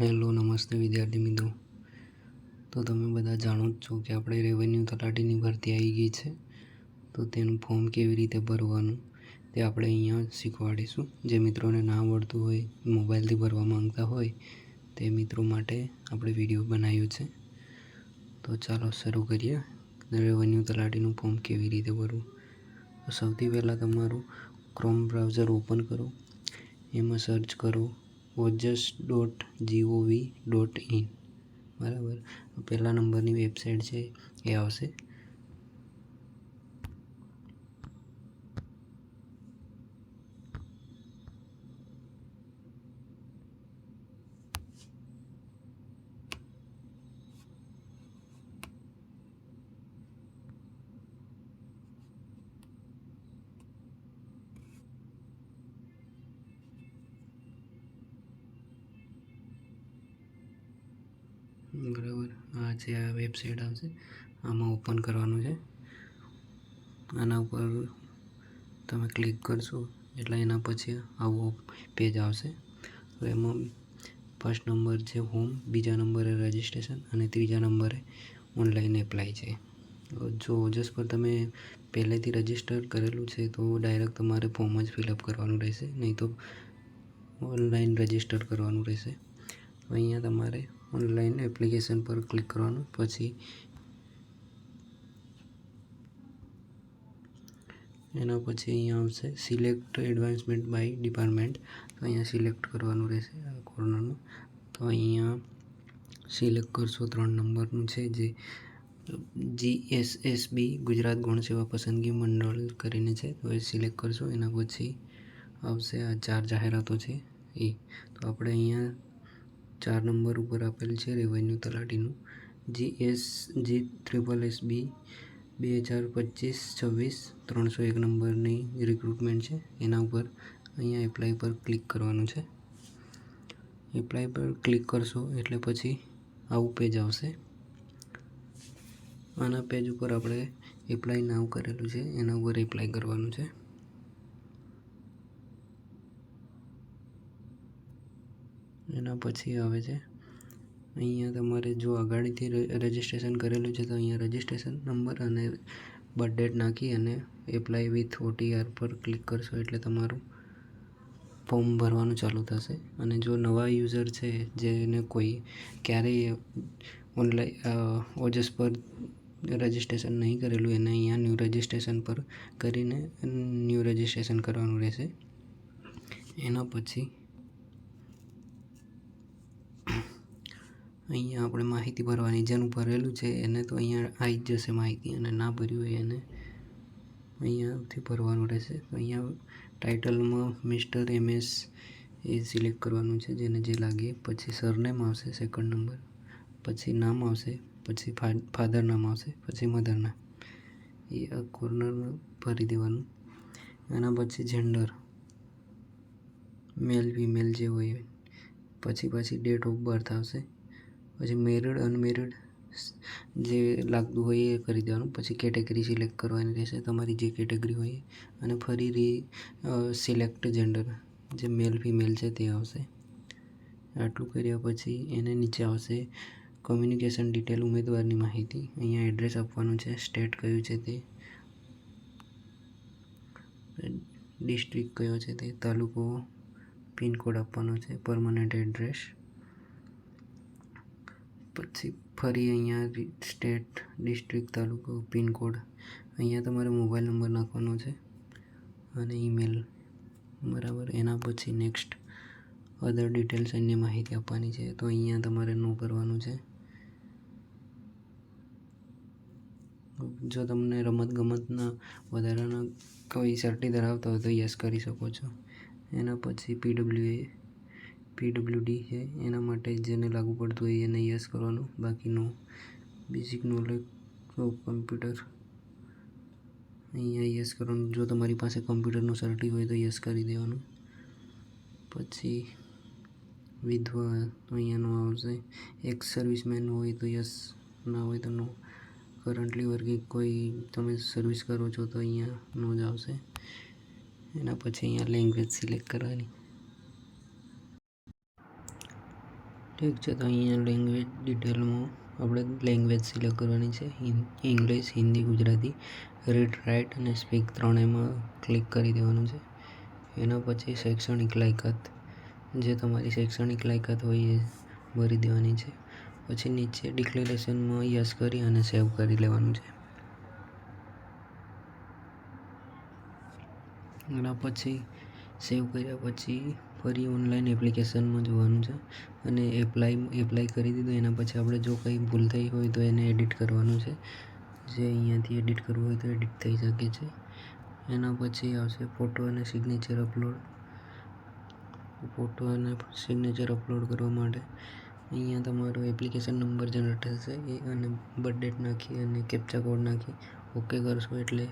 Hello, નમસ્તે વિદ્યાર્થી મિત્રો. તો તમે બધા જાણો જ છો કે આપણે રેવન્યુ તલાટીની ભરતી આવી ગઈ છે. તો તેનું ફોર્મ કેવી રીતે ભરવાનું તે આપણે અહીંયા શીખવાડીશું. જે મિત્રોને ના આવડતું હોય, મોબાઈલથી ભરવા માંગતા હોય, તે મિત્રો માટે આપણે વીડિયો બનાવ્યો છે. તો ચાલો શરૂ કરીએ. રેવન્યુ તલાટીનું ફોર્મ કેવી રીતે ભરવું? તો સૌથી પહેલાં તમારું ક્રોમ બ્રાઉઝર ઓપન કરો. એમાં સર્ચ કરો. Ojas dot G O V dot in બરાબર. પહેલા નંબરની વેબસાઇટ છે એ આવશે. બરાબર. આ છે આ વેબસાઇટ આવશે, આમાં ઓપન કરવાનું છે. આના ઉપર તમે ક્લિક કરશો, એટલે એના પછી આવો પેજ આવશે. એમાં ફર્સ્ટ નંબર છે હોમ બીજા નંબરે રજિસ્ટ્રેશન અને ત્રીજા નંબરે ઓનલાઈન એપ્લાય છે. જો ઓજસ પર તમે પહેલેથી રજિસ્ટર કરેલું છે, તો ડાયરેક્ટ તમારે ફોર્મ જ ફિલઅપ કરવાનું રહેશે. નહીં તો ઓનલાઈન રજિસ્ટર કરવાનું રહેશે. અહીંયા તમારે ઓનલાઈન એપ્લિકેશન પર ક્લિક કરવાનું, પછી એના પછી અહીંયા આવશે સિલેક્ટ એડવાન્સમેન્ટ બાય ડિપાર્ટમેન્ટ. તો અહીંયા સિલેક્ટ કરવાનું રહેશે આ કોર્નરનું. તો અહીંયા સિલેક્ટ કરશો ત્રણ નંબરનું છે, જે G S S B Gujarat ગૌણ સેવા પસંદગી મંડળ કરીને છે. તો એ સિલેક્ટ કરશો, એના પછી આવશે આ ચાર જાહેરાતો છે એ. તો આપણે અહીંયા ચાર નંબર ઉપર આપેલ છે revenue તલાટીનું. G S G triple S B બે હજાર પચીસ છવ્વીસ ત્રણસો એક નંબરની રિક્રુટમેન્ટ છે. એના ઉપર અહીંયા એપ્લાય પર ક્લિક કરવાનું છે. એપ્લાય પર ક્લિક કરશો એટલે પછી આવું પેજ આવશે. આના પેજ ઉપર આપણે એપ્લાય નાવ કરેલું છે. એના ઉપર એપ્લાય કરવાનું છે. એના પછી આવે છે, અહીંયા તમારે જો અગાડીથી રજિસ્ટ્રેશન કરેલું છે તો અહીંયા રજિસ્ટ્રેશન નંબર અને બર્થ ડેટ નાખી અને એપ્લાય વિથ ઓટીઆર પર ક્લિક કરશો એટલે તમારું ફોર્મ ભરવાનું ચાલુ થશે. અને જો નવા યુઝર છે જેને કોઈ ક્યારેય ઓનલાઈન ઓજસ પર રજિસ્ટ્રેશન નહીં કરેલું, એને અહીંયા ન્યૂ રજિસ્ટ્રેશન પર કરીને ન્યૂ રજિસ્ટ્રેશન કરવાનું રહેશે. એના પછી અહીંયા આપણે માહિતી ભરવાની જેનું ભરેલું છે એને તો અહીંયા આવી જ જશે માહિતી અને ના ભર્યું હોય એને. અહીંયાથી ભરવાનું રહેશે. તો અહીંયા ટાઇટલમાં મિસ્ટર એમ એસ એ સિલેક્ટ કરવાનું છે જેને જે લાગે. પછી સરનેમ આવશે સેકન્ડ નંબર પછી નામ આવશે. પછી ફાધર નામ આવશે. પછી મધર નામ. એ આ કોર્નરમાં ભરી દેવાનું. એના પછી જેન્ડર મેલ ફિમેલ જે હોય પછી પછી ડેટ ઓફ બર્થ આવશે. પછી મેરિડ, અનમેરિડ જે લાગતું હોય એ કરી દેવાનું. પછી કેટેગરી સિલેક્ટ કરવાની રહેશે, તમારી જે કેટેગરી હોય અને ફરી રી સિલેક્ટ જેન્ડર જે મેલ ફિમેલ છે તે આવશે. આટલું કર્યા પછી એને નીચે આવશે કોમ્યુનિકેશન ડિટેલ ઉમેદવારની માહિતી. અહીંયા એડ્રેસ આપવાનું છે સ્ટેટ કયું છે તે. ડિસ્ટ્રિક્ટ કયો છે તે, તાલુકો પિનકોડ આપવાનો છે પરમનન્ટ એડ્રેસ પછી ફરી અહીંયા સ્ટેટ ડિસ્ટ્રિક્ટ તાલુકો, પિનકોડ. અહીંયા તમારે મોબાઈલ નંબર નાખવાનો છે અને ઈમેલ બરાબર. એના પછી નેક્સ્ટ અધર ડિટેલ્સ અન્ય માહિતી આપવાની છે. તો અહીંયા તમારે નો કરવાનું છે. જો તમને રમતગમતના વધારાના કોઈ સર્ટી ધરાવતા હોય તો યસ કરી શકો છો. એના પછી પીડબ્લ્યુ એ પીડબ્લ્યુડી છે, એના માટે જેને લાગુ પડતું હોય એને યસ કરવાનું. બાકીનું બેઝિક નોલેજ ઓફ કમ્પ્યુટર અહીંયા યસ કરવાનું. જો તમારી પાસે કમ્પ્યુટરનું સર્ટી હોય તો યસ કરી દેવાનું. પછી વિધવા અહીંયાનું આવશે. એક્સ સર્વિસમેન હોય તો યસ, ના હોય તો નો કરન્ટલી વર્કિંગ કોઈ તમે સર્વિસ કરો છો તો અહીંયા નો જ આવશે. એના પછી અહીંયા લેંગ્વેજ સિલેક્ટ કરવાની. ઠીક છે તો અહીંયા લેંગ્વેજ ડિટેલમાં આપણે લેંગ્વેજ સિલેક્ટ કરવાની છે. English Hindi Gujarati read write અને સ્પીક ત્રણેયમાં ક્લિક કરી દેવાનું છે. એના પછી શૈક્ષણિક લાયકાત. જે તમારી શૈક્ષણિક લાયકાત હોય એ ભરી દેવાની છે. પછી નીચે ડિક્લેરેશનમાં યસ કરી અને સેવ કરી લેવાનું છે. એના પછી સેવ કર્યા પછી ફરી ઓનલાઈન એપ્લિકેશનમાં જોવાનું છે અને એપ્લાય એપ્લાય કરી દીધું. એના પછી આપણે જો કંઈ ભૂલ થઈ હોય તો એને એડિટ કરવાનું છે. જે અહીંયાથી એડિટ કરવું હોય તો એડિટ થઈ શકે છે. એના પછી આવશે ફોટો અને સિગ્નેચર અપલોડ ફોટો અને સિગ્નેચર અપલોડ કરવા માટે અહીંયા તમારો એપ્લિકેશન નંબર જનરેટ થશે એ અને બર્થ ડેટ નાખી અને કેપ્ચા કોડ નાખી. ઓકે કરશો એટલે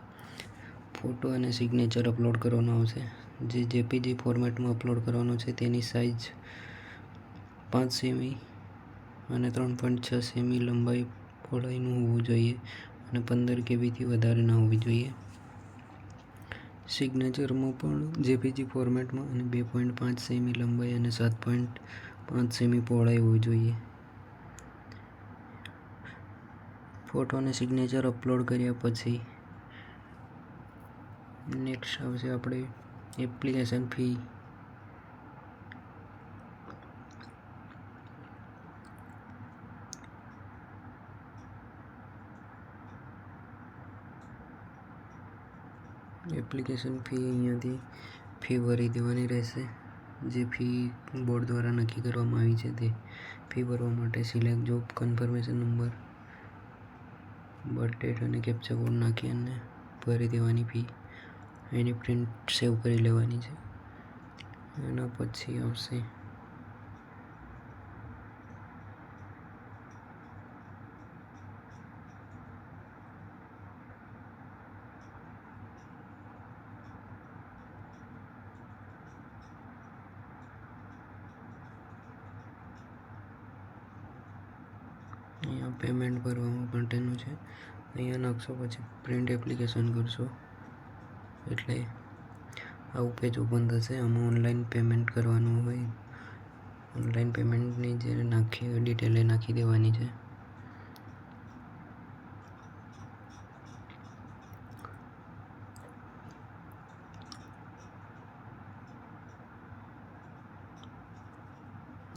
ફોટો અને સિગ્નેચર અપલોડ કરવાનો આવશે. જે જેપીજી ફોર્મેટમાં અપલોડ કરવાનો છે, તેની સાઇઝ પાંચ સેમી અને ત્રણ પોઈન્ટ છ સેમી લંબાઈ પહોળાઈનું હોવું જોઈએ અને પંદર કેબીથી વધારે ન હોવી જોઈએ. સિગ્નેચરમાં પણ જેપીજી ફોર્મેટમાં અને બે પોઈન્ટ પાંચ સેમી લંબાઈ અને સાત પોઈન્ટ પાંચ સેમી પહોળાઈ હોવી જોઈએ. ફોટો અને સિગ્નેચર અપલોડ કર્યા પછી નેક્સ્ટ આવશે આપણે એપ્લિકેશન ફી એપ્લિકેશન ફી અહીંયાથી ફી ભરી દેવાની રહેશે. જે ફી બોર્ડ દ્વારા નક્કી કરવામાં આવી છે તે ફી ભરવા માટે select job confirmation number birth date અને કેપ્ચા કોડ નાખી અને ભરી દેવાની ફી એની પ્રિન્ટ સેવ કરી લેવાની છે. એના પછી આવશે. અહીંયા પેમેન્ટ ભરવા માટેનું છે. અહીંયા નાખશો પછી પ્રિન્ટ એપ્લિકેશન કરશો. એટલે આવું પેજ ઓપન થશે આમાં ઓનલાઈન પેમેન્ટ કરવાનું હોય. ઓનલાઈન પેમેન્ટની જે નાખી ડિટેલ એ નાખી દેવાની છે.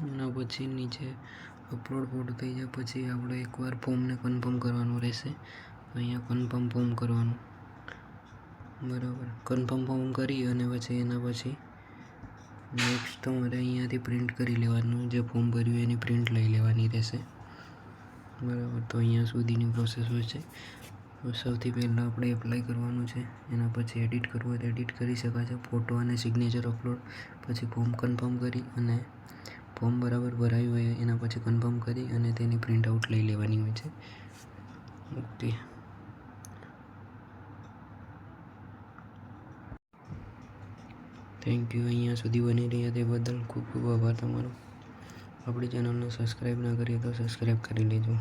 એના પછી નીચે અપલોડ ફોટો થઈ જાય. પછી આપણે એકવાર ફોર્મને કન્ફર્મ કરવાનું રહેશે. અહીંયા કન્ફર્મ ફોર્મ કરવાનું. બરાબર. કન્ફર્મ ફોર્મ કરી અને પછી એના પછી નેક્સ્ટ તમારે અહીંયાથી પ્રિન્ટ કરી લેવાનું. જે ફોર્મ ભર્યું એની પ્રિન્ટ લઈ લેવાની રહેશે. બરાબર. તો અહીંયા સુધીની પ્રોસેસ હોય છે. સૌથી પહેલાં આપણે એપ્લાય કરવાનું છે. એના પછી એડિટ કરવું હોય તો એડિટ કરી શકાશે ફોટો અને સિગ્નેચર અપલોડ પછી ફોર્મ કન્ફર્મ કરી અને ફોર્મ બરાબર ભરાયું હોય એના પછી કન્ફર્મ કરી અને તેની પ્રિન્ટ આઉટ લઈ લેવાની હોય છે. ઓકે થેન્ક યુ અહીંયા સુધી બની રહ્યા તે બદલ ખૂબ ખૂબ આભાર તમારો. આપણી ચેનલને સબસ્ક્રાઈબ ના કરીએ તો સબસ્ક્રાઈબ કરી લેજો.